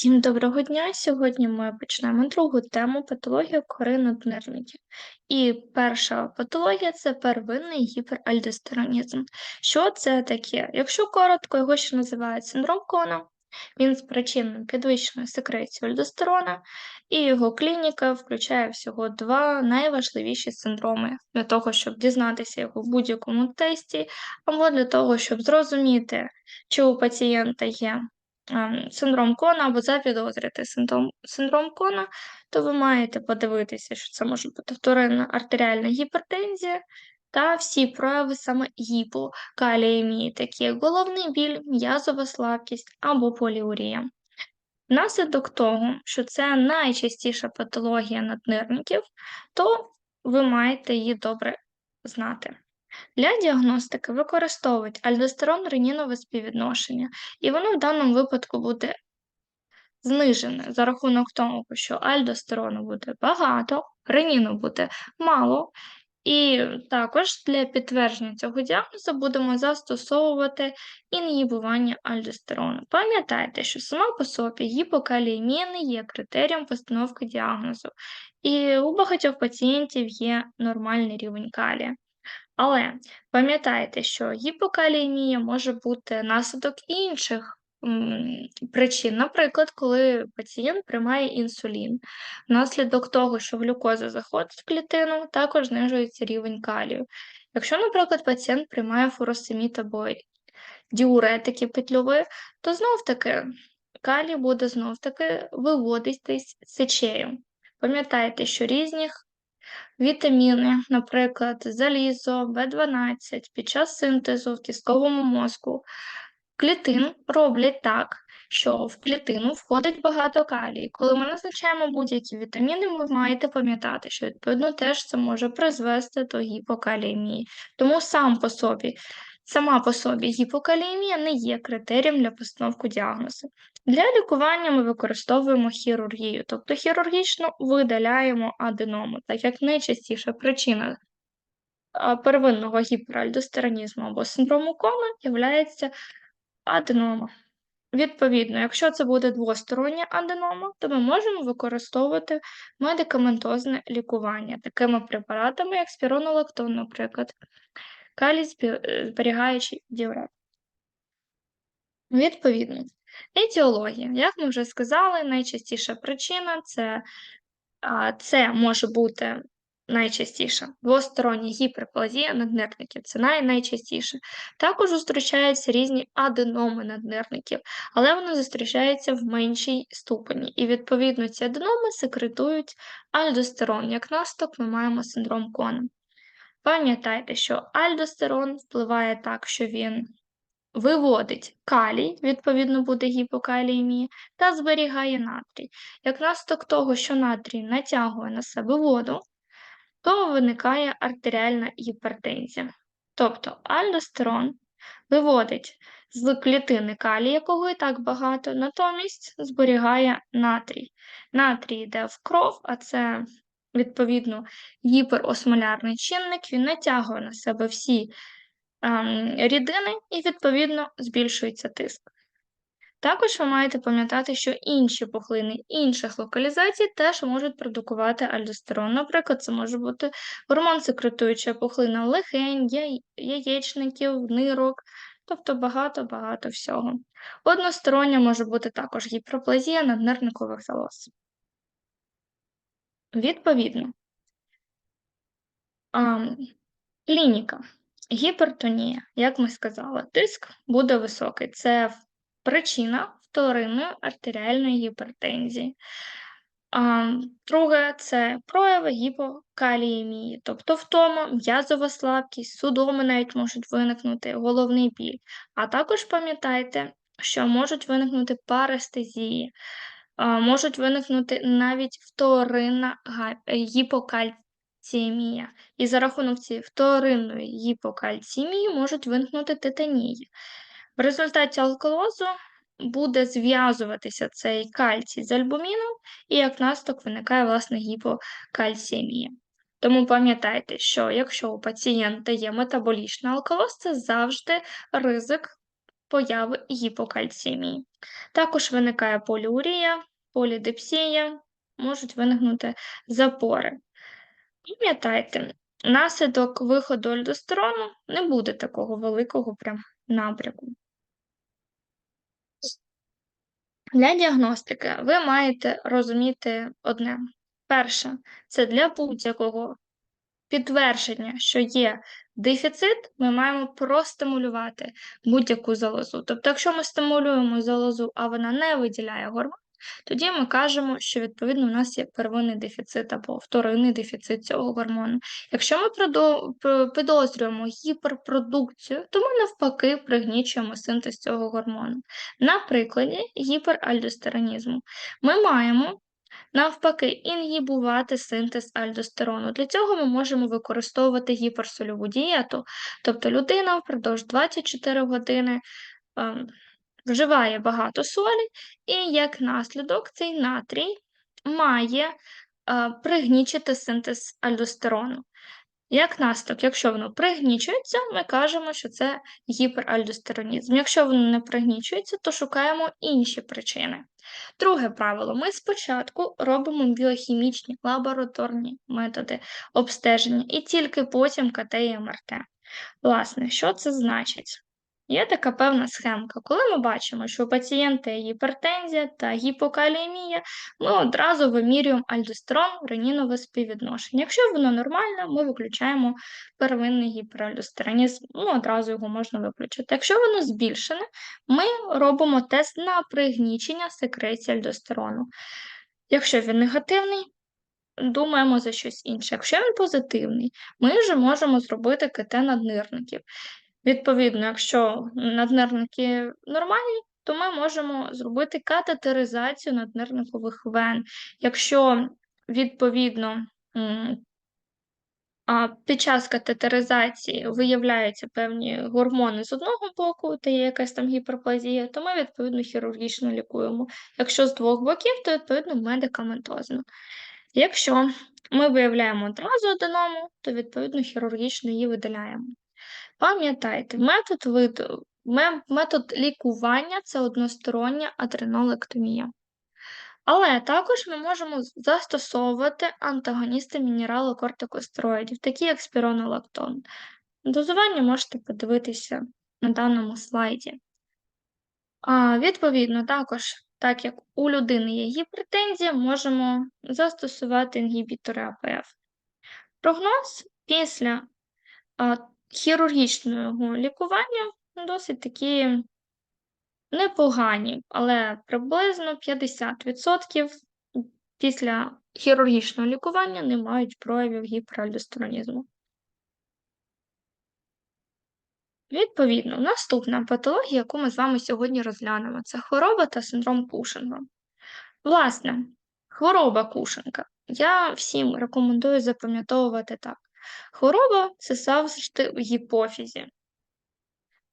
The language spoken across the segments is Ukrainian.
Всім доброго дня! Сьогодні ми почнемо другу тему патологія кори наднирників. І перша патологія це первинний гіперальдостеронізм. Що це таке? Якщо коротко, його ще називають синдром Кона, він спричинений підвищеною секрецією альдостерона, і його клініка включає всього два найважливіші синдроми для того, щоб дізнатися його в будь-якому тесті, або для того, щоб зрозуміти, чи у пацієнта є синдром Кона або запідозрити синдром, синдром Кона, то ви маєте подивитися, що це може бути вторинна артеріальна гіпертензія та всі прояви саме гіпокаліємії, такі як головний біль, м'язова слабкість або поліурія. Внаслідок того, що це найчастіша патологія наднирників, то ви маєте її добре знати. Для діагностики використовують альдостерон ренінове співвідношення, і воно в даному випадку буде знижене за рахунок того, що альдостерону буде багато, реніну буде мало. І також для підтвердження цього діагнозу будемо застосовувати інгібування альдостерону. Пам'ятайте, що сама по собі гіпокаліємія не є критерієм постановки діагнозу, і у багатьох пацієнтів є нормальний рівень калія. Але пам'ятайте, що гіпокаліємія може бути наслідок інших причин. Наприклад, коли пацієнт приймає інсулін, внаслідок того, що глюкоза заходить в клітину, також знижується рівень калію. Якщо, наприклад, пацієнт приймає фуросемід або діуретики петльові, то знов-таки калій буде знов-таки виводитись сечею. Пам'ятайте, що різні Вітаміни, наприклад, залізо, В12 під час синтезу в кістковому мозку клітин роблять так, що в клітину входить багато калію. Коли ми назначаємо будь-які вітаміни, ви маєте пам'ятати, що відповідно теж це може призвести до гіпокаліємії. Тому сам по собі Сама по собі гіпокаліємія не є критерієм для постановки діагнозу. Для лікування ми використовуємо хірургію, тобто хірургічно видаляємо аденому, так як найчастіша причина первинного гіперальдостеронізму або синдрому Кона є аденома. Відповідно, якщо це буде двостороння аденома, то ми можемо використовувати медикаментозне лікування такими препаратами, як спіронолактон, наприклад калій зберігаючий діуретик. Відповідно, етіологія. Як ми вже сказали, найчастіша причина це це може бути найчастіше двостороння гіперплазія наднирників, це най найчастіше. Також зустрічаються різні аденоми наднирників, але вони зустрічаються в меншій ступені. І, відповідно, ці аденоми секретують альдостерон. Як наслідок ми маємо синдром Кона. Пам'ятайте, що альдостерон впливає так, що він виводить калій, відповідно, буде гіпокаліємія, та зберігає натрій. Як наслідок того, що натрій натягує на себе воду, то виникає артеріальна гіпертензія. Тобто альдостерон виводить з клітини калій, якого і так багато, натомість зберігає натрій. Натрій йде в кров, а це відповідно, гіперосмолярний чинник, він натягує на себе всі рідини і, відповідно, збільшується тиск. Також ви маєте пам'ятати, що інші пухлини інших локалізацій теж можуть продукувати альдостерон. Наприклад, це може бути гормон секретуюча пухлина легень, яєчників, нирок, тобто багато-багато всього. Одностороння може бути також гіперплазія наднирникових залоз. Відповідно, а, клініка, гіпертонія, як ми сказали, тиск буде високий. Це причина вторинної артеріальної гіпертензії. Друге це прояви гіпокаліємії, тобто втома, м'язова слабкість, судоми навіть можуть виникнути, головний біль. А також пам'ятайте, що можуть виникнути парестезії можуть виникнути навіть вторинна гіпокальціемія. І за рахунок цієї вторинної гіпокальціемії можуть виникнути титанії. В результаті алкалозу буде зв'язуватися цей кальцій з альбуміном, і як наслідок виникає власне гіпокальціемія. Тому пам'ятайте, що якщо у пацієнта є метаболічний алкалоз, це завжди ризик появи гіпокальцемії. Також виникає поліурія, полідипсія, можуть виникнути запори. Пам'ятайте, наслідок виходу альдостерону не буде такого великого прям набряку. Для діагностики ви маєте розуміти одне. Перше, це для будь-якого підтвердження, що є дефіцит, ми маємо простимулювати будь-яку залозу. Тобто, якщо ми стимулюємо залозу, а вона не виділяє гормон, тоді ми кажемо, що відповідно у нас є первинний дефіцит або вторинний дефіцит цього гормону. Якщо ми підозрюємо гіперпродукцію, то ми навпаки пригнічуємо синтез цього гормону. На прикладі гіперальдостеронізму ми маємо. Навпаки, інгібувати синтез альдостерону. Для цього ми можемо використовувати гіперсольову дієту, тобто людина впродовж 24 години ем, вживає багато солі, і як наслідок цей натрій має е, пригнічити синтез альдостерону. Як наслідок, якщо воно пригнічується, ми кажемо, що це гіперальдостеронізм. Якщо воно не пригнічується, то шукаємо інші причини. Друге правило: ми спочатку робимо біохімічні лабораторні методи обстеження і тільки потім КТ і МРТ. Власне, що це значить? Є така певна схемка. Коли ми бачимо, що у пацієнта є гіпертензія та гіпокалемія, ми одразу вимірюємо альдостерон, ренінове співвідношення. Якщо воно нормальне, ми виключаємо первинний гіперальдостеронізм, ну одразу його можна виключити. Якщо воно збільшене, ми робимо тест на пригнічення секреції альдостерону. Якщо він негативний, думаємо за щось інше. Якщо він позитивний, ми вже можемо зробити КТ наднирників. Відповідно, якщо наднирники нормальні, то ми можемо зробити катетеризацію наднирникових вен. Якщо, відповідно, під час катетеризації виявляються певні гормони з одного боку, та є якась там гіперплазія, то ми, відповідно, хірургічно лікуємо. Якщо з двох боків, то відповідно медикаментозно. Якщо ми виявляємо одразу аденому, то відповідно хірургічно її видаляємо. Пам'ятайте, метод виду, метод лікування це одностороння адренолектомія. Але також ми можемо застосовувати антагоністи мінералокортикостероїдів, такі як спіронолактон. Дозування можете подивитися на даному слайді. А, Відповідно, також, так як у людини є гіпертензія, можемо застосувати інгібітори АПФ. Прогноз після хірургічного лікування досить такі непогані, але приблизно 50% після хірургічного лікування не мають проявів гіперальдостеронізму. Відповідно, наступна патологія, яку ми з вами сьогодні розглянемо, це хвороба та синдром Кушинга. Власне, хвороба Кушинга. Я всім рекомендую запам'ятовувати так. Хвороба це завжди в гіпофізі.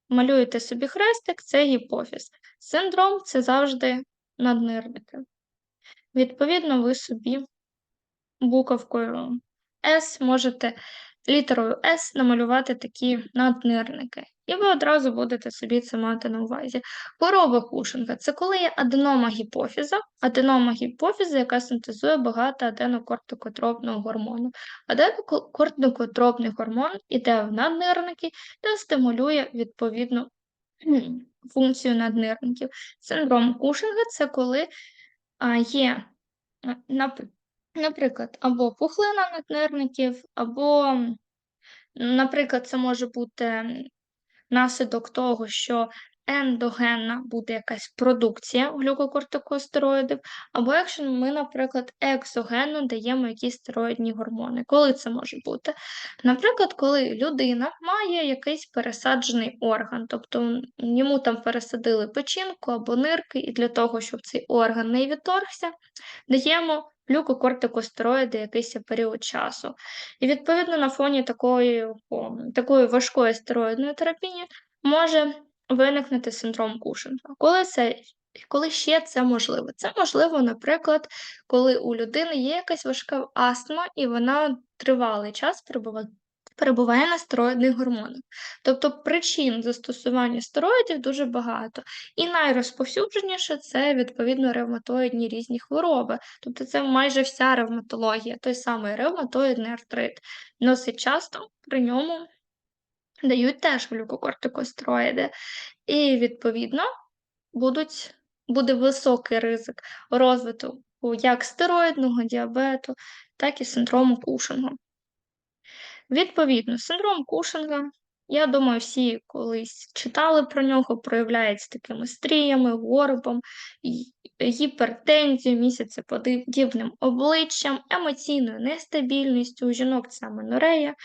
Малюєте собі хрестик, це гіпофіз. Синдром це завжди наднирники. Відповідно, ви собі буковкою С можете літерою С намалювати такі наднирники. І ви одразу будете собі це мати на увазі. Хвороба Кушинга це коли є аденома гіпофіза, аденома гіпофіза, яка синтезує багато аденокортикотропного гормону. Аденокортикотропний гормон іде в наднирники та стимулює відповідну функцію наднирників. Синдром Кушинга це коли є, наприклад, або пухлина наднирників, або, наприклад, це може бути наслідок того, що ендогенна буде якась продукція глюкокортикостероїдів, або якщо ми, наприклад, екзогенно даємо якісь стероїдні гормони. Коли це може бути? Наприклад, коли людина має якийсь пересаджений орган, тобто йому там пересадили печінку або нирки, і для того, щоб цей орган не відторгся, даємо глюкокортикостероїди якийсь період часу. І відповідно на фоні такої, такої важкої стероїдної терапії може виникнути синдром Кушинга. Коли це коли ще це можливо? Це можливо, наприклад, коли у людини є якась важка астма, і вона тривалий час перебуває на стероїдних гормонах. Тобто причин застосування стероїдів дуже багато. І найрозповсюдженіше це, відповідно, ревматоїдні різні хвороби. Тобто це майже вся ревматологія, той самий ревматоїдний артрит. Досить часто при ньому дають теж глюкокортикостероїди. І, відповідно, будуть, буде високий ризик розвитку як стероїдного діабету, так і синдрому Кушинга. Відповідно, синдром Кушинга, я думаю, всі колись читали про нього, проявляється такими стріями, горбом, гіпертензією, місяцеподібним обличчям, емоційною нестабільністю, у жінок це менорея,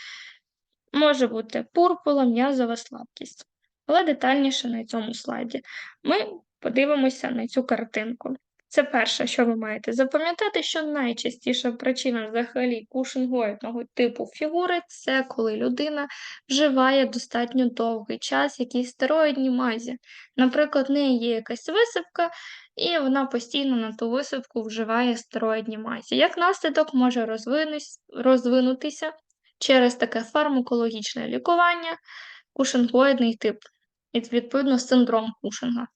може бути пурпула, м'язова слабкість. Але детальніше на цьому слайді ми подивимося на цю картинку. Це перше, що ви маєте запам'ятати, що найчастіша причина взагалі кушингоїдного типу фігури це коли людина вживає достатньо довгий час якісь стероїдні мазі. Наприклад, в неї є якась висипка, і вона постійно на ту висипку вживає стероїдні мазі. Як наслідок може розвинутися через таке фармакологічне лікування кушингоїдний тип, і відповідно синдром Кушинга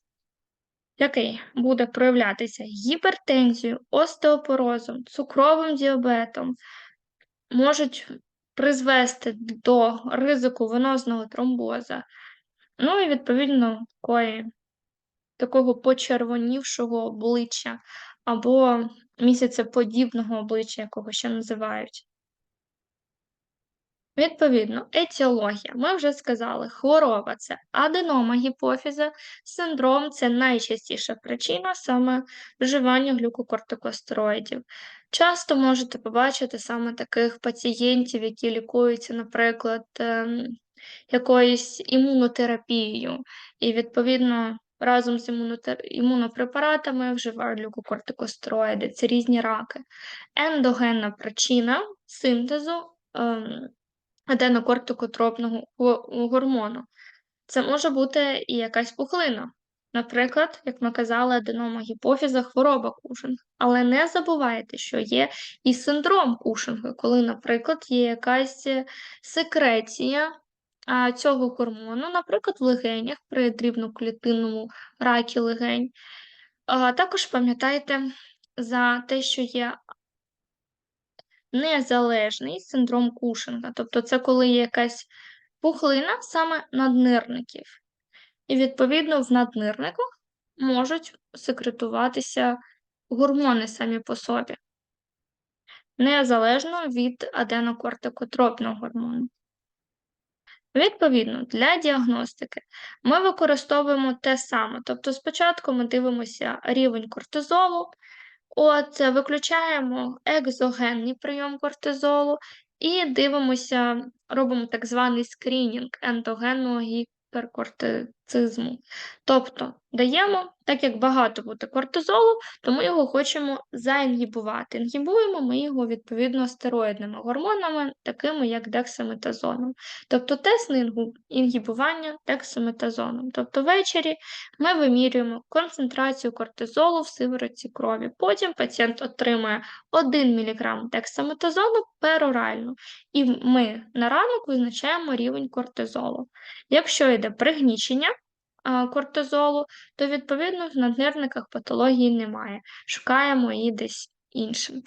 який буде проявлятися гіпертензією, остеопорозом, цукровим діабетом, можуть призвести до ризику венозного тромбоза, ну і, відповідно, такої, такого почервонівшого обличчя або місяцеподібного обличчя, якого ще називають. Відповідно, етіологія. Ми вже сказали, хвороба це аденома гіпофіза, синдром це найчастіша причина саме вживання глюкокортикостероїдів. Часто можете побачити саме таких пацієнтів, які лікуються, наприклад, ем, якоюсь імунотерапією, і, відповідно, разом з імунопрепаратами вживають глюкокортикостероїди, це різні раки. Ендогенна причина синтезу. Аденокортикотропного гормону. Це може бути і якась пухлина. Наприклад, як ми казали, аденома гіпофіза, хвороба Кушинг. Але не забувайте, що є і синдром Кушинга, коли, наприклад, є якась секреція цього гормону, наприклад, в легенях при дрібноклітинному ракі легень. Також пам'ятайте за те, що є незалежний синдром Кушинга. Тобто це коли є якась пухлина саме наднирників. І, відповідно, в наднирниках можуть секретуватися гормони самі по собі, незалежно від аденокортикотропного гормону. Відповідно, для діагностики ми використовуємо те саме. Тобто, спочатку ми дивимося рівень кортизолу, От, виключаємо екзогенний прийом кортизолу і дивимося, робимо так званий скринінг ендогенного гіперкортицизму. Тобто даємо, так як багато буде кортизолу, то ми його хочемо заінгібувати. Інгібуємо ми його відповідно стероїдними гормонами, такими як дексаметазоном. Тобто тест на інгібування дексаметазоном. Тобто ввечері ми вимірюємо концентрацію кортизолу в сиворотці крові. Потім пацієнт отримує 1 мг дексаметазону перорально, і ми на ранок визначаємо рівень кортизолу. Якщо йде пригнічення, кортизолу, то, відповідно, в наднирниках патології немає. Шукаємо її десь іншим.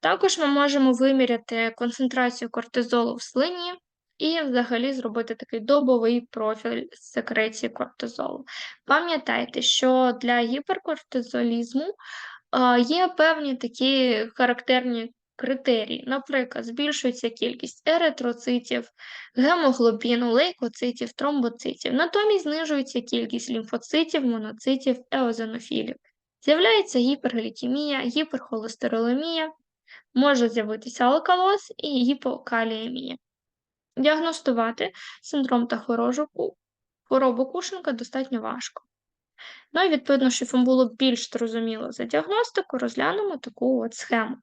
Також ми можемо виміряти концентрацію кортизолу в слині і взагалі зробити такий добовий профіль секреції кортизолу. Пам'ятайте, що для гіперкортизолізму є певні такі характерні критерії. Наприклад, збільшується кількість еритроцитів, гемоглобіну, лейкоцитів, тромбоцитів. Натомість знижується кількість лімфоцитів, моноцитів, еозинофілів. З'являється гіперглікемія, гіперхолестеролемія, може з'явитися алкалоз і гіпокаліємія. Діагностувати синдром та хворобу Кушенка достатньо важко. Ну і відповідно, щоб вам було більш зрозуміло за діагностику, розглянемо таку от схему.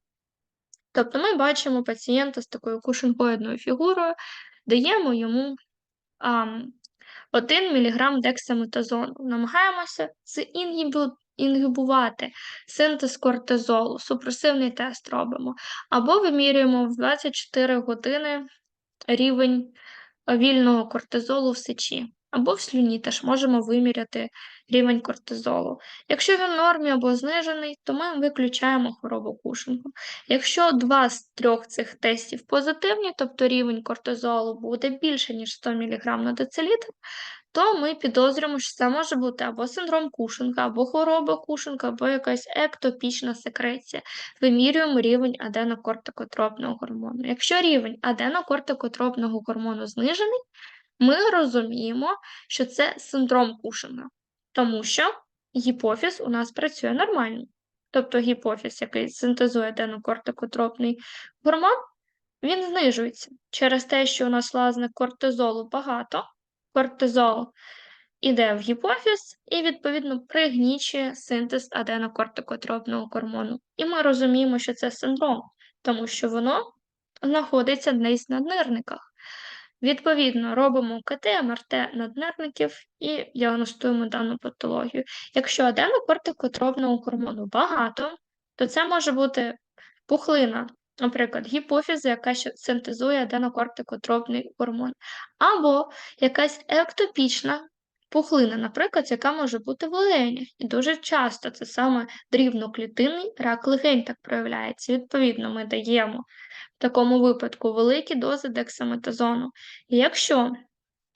Тобто ми бачимо пацієнта з такою кушинкоїдною фігурою, даємо йому а, 1 мг дексаметазону. Намагаємося інгібувати синтез кортизолу, супресивний тест робимо, або вимірюємо в 24 години рівень вільного кортизолу в сечі. Або в слюні теж можемо виміряти рівень кортизолу. Якщо він в нормі або знижений, то ми виключаємо хворобу Кушинга. Якщо два з трьох цих тестів позитивні, тобто рівень кортизолу буде більше, ніж 100 мг на децилітр, то ми підозрюємо, що це може бути або синдром Кушинга, або хвороба Кушинга, або якась ектопічна секреція. Вимірюємо рівень аденокортикотропного гормону. Якщо рівень аденокортикотропного гормону знижений, ми розуміємо, що це синдром Кушинга, тому що гіпофіз у нас працює нормально. Тобто гіпофіз, який синтезує аденокортикотропний гормон, він знижується через те, що у нас власне кортизолу багато, кортизол іде в гіпофіз і, відповідно, пригнічує синтез аденокортикотропного гормону. І ми розуміємо, що це синдром, тому що воно знаходиться десь на наднирниках. Відповідно, робимо КТ, МРТ наднервників і діагностуємо дану патологію. Якщо аденокортикотропного гормону багато, то це може бути пухлина, наприклад, гіпофіза, яка синтезує аденокортикотропний гормон, або якась ектопічна пухлина, наприклад, яка може бути в легенях. І дуже часто це саме дрібноклітинний рак легень так проявляється. Відповідно, ми даємо в такому випадку великі дози дексаметазону. І якщо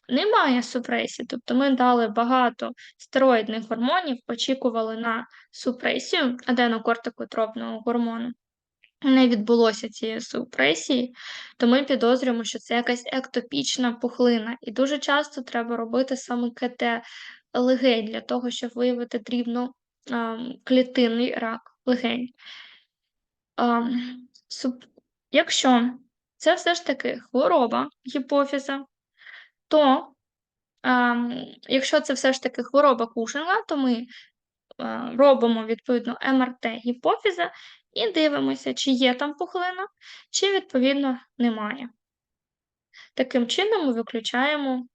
немає супресії, тобто ми дали багато стероїдних гормонів, очікували на супресію аденокортикотропного гормону, не відбулося цієї супресії, то ми підозрюємо, що це якась ектопічна пухлина. І дуже часто треба робити саме КТ легень для того, щоб виявити дрібно клітинний рак легень. Якщо це все ж таки хвороба гіпофіза, то якщо це все ж таки хвороба Кушинга, то ми робимо відповідно МРТ гіпофіза і дивимося, чи є там пухлина, чи, відповідно, немає. Таким чином, ми виключаємо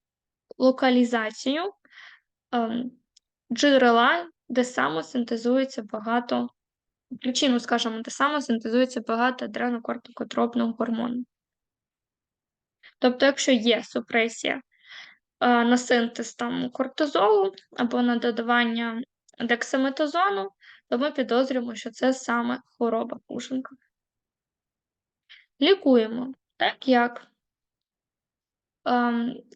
локалізацію джерела, де саме синтезується багато причину, скажімо, те саме синтезується багато адренокортикотропного гормону. Тобто, якщо є супресія е, на синтез там, кортизолу або на додавання дексаметазону, то ми підозрюємо, що це саме хвороба Кушенка. Лікуємо так як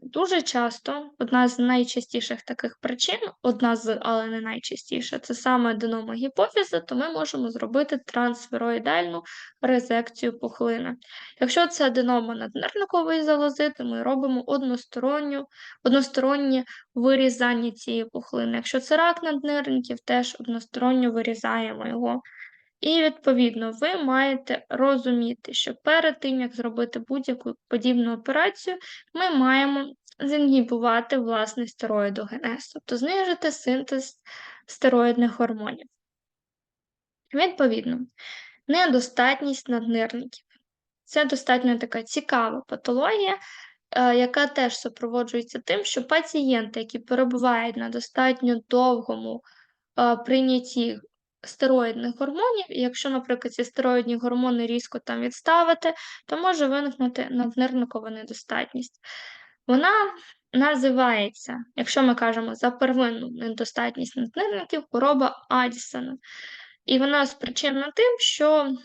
дуже часто одна з найчастіших таких причин, одна з, але не найчастіша, це саме аденома гіпофіза, то ми можемо зробити трансфероїдальну резекцію пухлини. Якщо це аденома наднирникової залози, то ми робимо односторонню, одностороннє вирізання цієї пухлини. Якщо це рак наднирників, теж односторонньо вирізаємо його. І, відповідно, ви маєте розуміти, що перед тим, як зробити будь-яку подібну операцію, ми маємо зінгібувати власний стероїдогенез, тобто знижити синтез стероїдних гормонів. Відповідно, недостатність наднирників. Це достатньо така цікава патологія, е, яка теж супроводжується тим, що пацієнти, які перебувають на достатньо довгому е, прийнятті стероїдних гормонів, і якщо, наприклад, ці стероїдні гормони різко там відставити, то може виникнути наднирникова недостатність. Вона називається, якщо ми кажемо за первинну недостатність наднирників, хвороба Адісона. І вона спричинена тим, що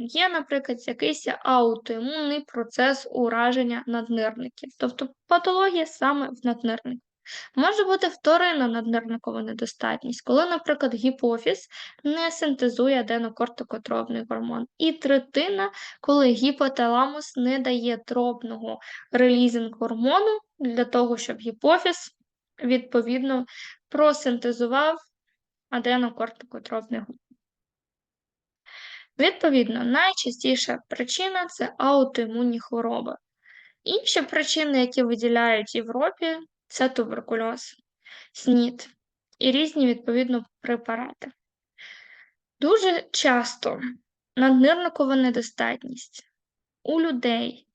є, наприклад, якийсь аутоімунний процес ураження наднирників, тобто патологія саме в наднирниках. Може бути вторинна наднирникова недостатність, коли, наприклад, гіпофіз не синтезує аденокортикотропний гормон. І третина, коли гіпоталамус не дає тропного релізинг гормону для того, щоб гіпофіз відповідно просинтезував аденокортикотропний гормон. Відповідно, найчастіша причина це аутоімунні хвороби. Інші причини, які виділяють в Європі, це туберкульоз, СНІД і різні відповідно препарати. Дуже часто наднирникова недостатність у людей,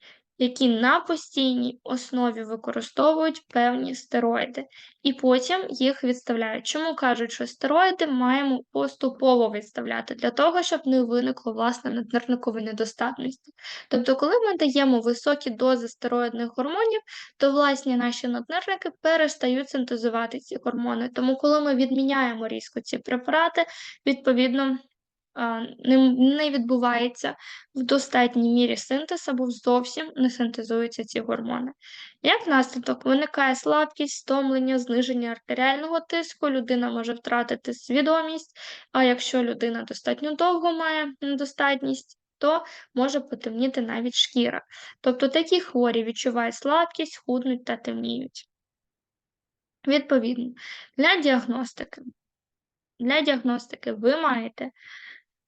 які на постійній основі використовують певні стероїди, і потім їх відставляють. Чому кажуть, що стероїди маємо поступово відставляти для того, щоб не виникло власне наднирникової недостатності. Тобто, коли ми даємо високі дози стероїдних гормонів, то власні наші наднирники перестають синтезувати ці гормони. Тому, коли ми відміняємо різко ці препарати, відповідно не відбувається в достатній мірі синтез або зовсім не синтезуються ці гормони. Як наслідок, виникає слабкість, стомлення, зниження артеріального тиску, людина може втратити свідомість, а якщо людина достатньо довго має недостатність, то може потемніти навіть шкіра. Тобто такі хворі відчувають слабкість, худнуть та темніють. Відповідно, для діагностики. Для діагностики ви маєте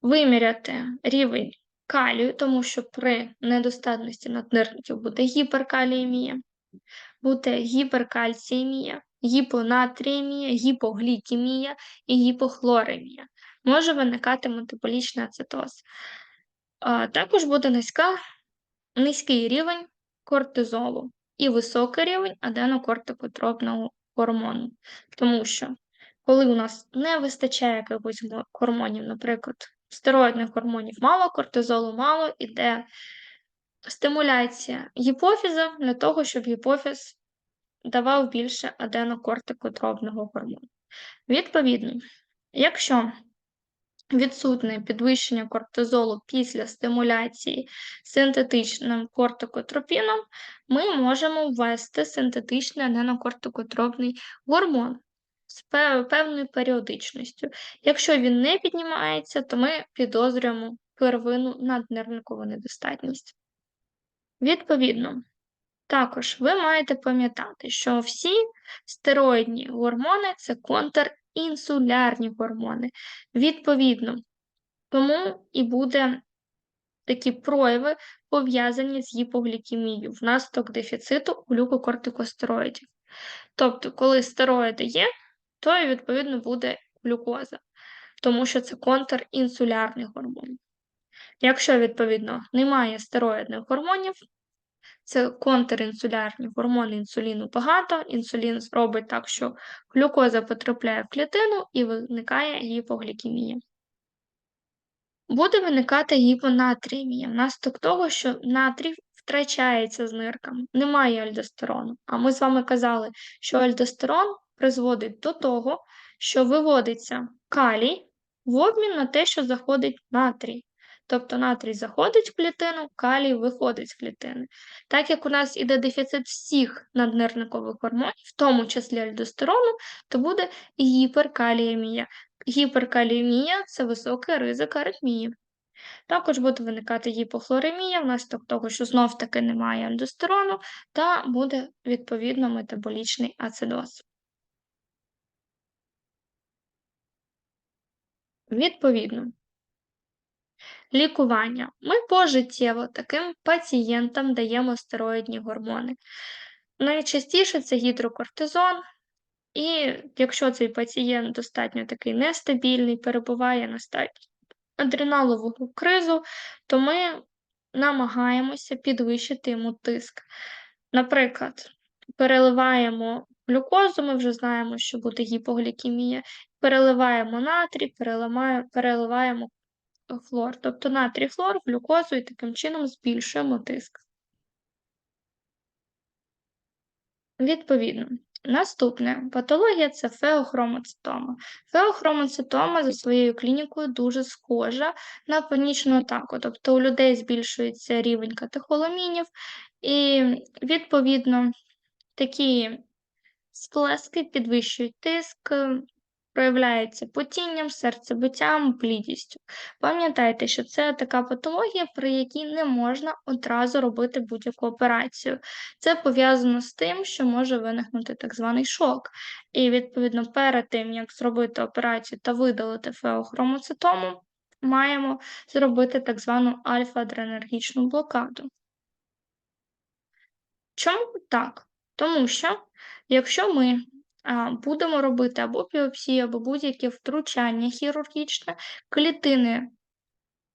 виміряти рівень калію, тому що при недостатності наднирників буде гіперкаліємія, буде гіперкальціємія, гіпонатріємія, гіпоглікемія і гіпохлоремія. Може виникати метаболічний ацетоз. А, Також буде низька, низький рівень кортизолу і високий рівень аденокортикотропного гормону, тому що коли у нас не вистачає якихось гормонів, наприклад, стероїдних гормонів мало, кортизолу мало, іде стимуляція гіпофіза для того, щоб гіпофіз давав більше аденокортикотропного гормону. Відповідно, якщо відсутне підвищення кортизолу після стимуляції синтетичним кортикотропіном, ми можемо ввести синтетичний аденокортикотропний гормон з певною періодичністю. Якщо він не піднімається, то ми підозрюємо первинну наднервникову недостатність. Відповідно, також ви маєте пам'ятати, що всі стероїдні гормони це контрінсулярні гормони. Відповідно, тому і буде такі прояви пов'язані з гіпоглікемією внаслідок дефіциту глюкокортикостероїдів. Тобто, коли стероїди є, то і відповідно буде глюкоза, тому що це контрінсулярний гормон. Якщо, відповідно, немає стероїдних гормонів, це контрінсулярні гормони інсуліну багато, інсулін робить так, що глюкоза потрапляє в клітину і виникає гіпоглікемія. Буде виникати гіпонатріємія внаслідок того, що натрій втрачається з нирками, немає альдостерону. А ми з вами казали, що альдостерон призводить до того, що виводиться калій в обмін на те, що заходить натрій. Тобто натрій заходить в клітину, калій виходить з клітини. Так як у нас іде дефіцит всіх наднирникових гормонів, в тому числі альдостерону, то буде гіперкаліємія. Гіперкаліємія це високий ризик аритмії. Також буде виникати гіпохлоремія внаслідок того, що знов-таки немає альдостерону, та буде відповідно метаболічний ацидоз. Відповідно, лікування. Ми пожиттєво таким пацієнтам даємо стероїдні гормони. Найчастіше це гідрокортизон, і якщо цей пацієнт достатньо такий нестабільний, перебуває на стадії адреналового кризу, то ми намагаємося підвищити йому тиск. Наприклад, переливаємо глюкозу, ми вже знаємо, що буде гіпоглікемія, переливаємо натрій, переливаємо хлор, тобто натрій хлор, глюкозу і таким чином збільшуємо тиск. Відповідно, наступне патологія це феохромоцитома. Феохромоцитома за своєю клінікою дуже схожа на панічну атаку, тобто у людей збільшується рівень катехоламінів, і, відповідно, такі сплески підвищують тиск, проявляється потінням, серцебиттям, блідістю. Пам'ятайте, що це така патологія, при якій не можна одразу робити будь-яку операцію. Це пов'язано з тим, що може виникнути так званий шок. І, відповідно, перед тим, як зробити операцію та видалити феохромоцитому, маємо зробити так звану альфа-адренергічну блокаду. Чому так? Тому що, якщо ми будемо робити або біопсію, або будь-яке втручання хірургічне, клітини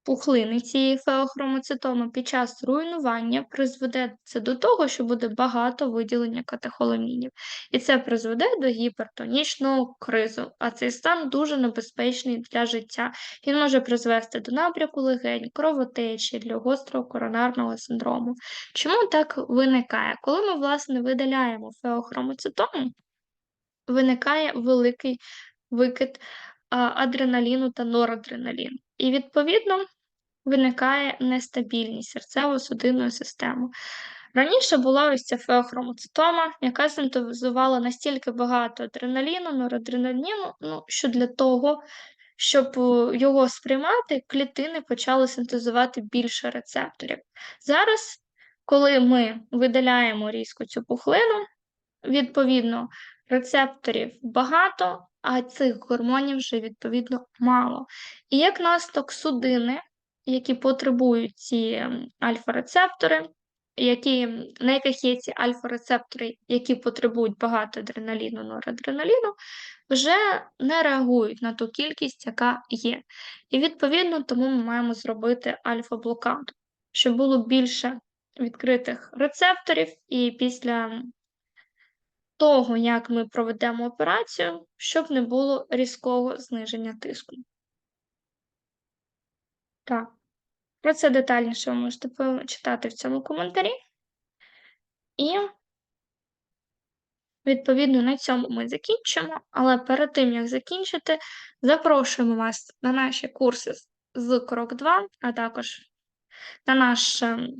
пухлини цієї феохромоцитоми під час руйнування призведе це до того, що буде багато виділення катехоламінів, і це призведе до гіпертонічного кризу, а цей стан дуже небезпечний для життя. Він може призвести до набряку легень, кровотечі, для гострого коронарного синдрому. Чому так виникає? Коли ми, власне, видаляємо феохромоцитому, виникає великий викид адреналіну та норадреналіну. І, відповідно, виникає нестабільність серцево-судинної системи. Раніше була ось ця феохромоцитома, яка синтезувала настільки багато адреналіну, норадреналіну, ну, що для того, щоб е, його сприймати, клітини почали синтезувати більше рецепторів. Зараз, коли ми видаляємо різко цю пухлину, відповідно, рецепторів багато, а цих гормонів вже відповідно мало. І як наслідок судини, які потребують ці ем, альфа-рецептори, які, на яких є ці альфа-рецептори, які потребують багато адреналіну, норадреналіну, вже не реагують на ту кількість, яка є. І відповідно тому ми маємо зробити альфа-блокаду, щоб було більше відкритих рецепторів, і після того, як ми проведемо операцію, щоб не було різкого зниження тиску. Так, про це детальніше ви можете почитати в цьому коментарі. І, відповідно, на цьому ми закінчимо. Але перед тим, як закінчити, запрошуємо вас на наші курси з Крок 2, а також на наш ем,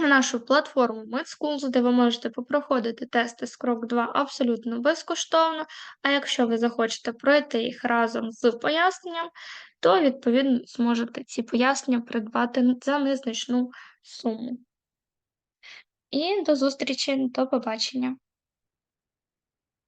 нашу платформу MedSchools, де ви можете попроходити тести з крок 2 абсолютно безкоштовно. А якщо ви захочете пройти їх разом з поясненням, то, відповідно, зможете ці пояснення придбати за незначну суму. І до зустрічі, до побачення!